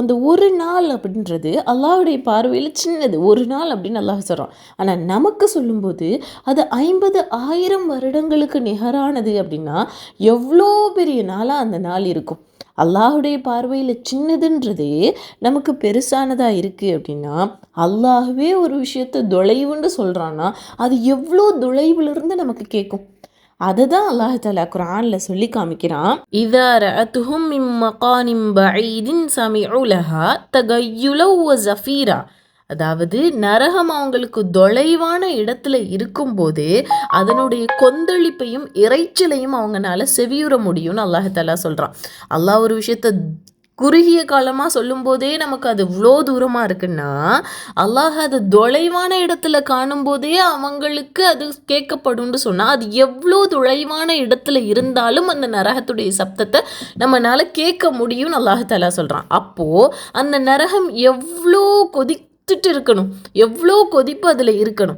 அந்த ஒரு நாள் அப்படின்றது அல்லாவுடைய பார்வையில் சின்னது. ஒரு நாள் அப்படின்னு அல்லாஹ் சொல்கிறான் ஆனால் நமக்கு சொல்லும்போது அது ஐம்பது ஆயிரம் வருடங்களுக்கு நிகரானது அப்படின்னா எவ்வளோ பெரிய நாளாக அந்த நாள் இருக்கும். அல்லாஹுடைய பார்வையில் சின்னதுன்றதே நமக்கு பெருசானதாக இருக்குது அப்படின்னா அல்லாஹுவே ஒரு விஷயத்தை தொலைவுன்னு சொல்கிறான்னா அது எவ்வளோ தொலைவிலிருந்து நமக்கு கேட்கும். அதை தான் அல்லாஹ் தாலா குரானில் சொல்லி காமிக்கிறான். இதா ரஅத்துஹும் மின் மகானிம் பஈதின் சமிஉ லஹா வ ஜஃபீரா அதாவது நரகம் அவங்களுக்கு தொலைவான இடத்துல இருக்கும்போது அதனுடைய கொந்தளிப்பையும் இறைச்சலையும் அவங்கனால செவியுற முடியும்னு அல்லாஹாலா சொல்கிறான் அல்லாஹ் ஒரு விஷயத்த குறுகிய காலமாக சொல்லும்போதே நமக்கு அது இவ்வளோ தூரமாக இருக்குன்னா அல்லாஹ் அது தொலைவான இடத்துல காணும்போதே அவங்களுக்கு அது கேட்கப்படும்னு சொன்னால் அது எவ்வளோ தொலைவான இடத்துல இருந்தாலும் அந்த நரகத்துடைய சப்தத்தை நம்மளால் கேட்க முடியும்னு அல்லாஹாலா சொல்கிறான் அப்போது அந்த நரகம் எவ்வளோ கொதித்துட்டு இருக்கணும் எவ்வளோ கொதிப்பு அதில் இருக்கணும்.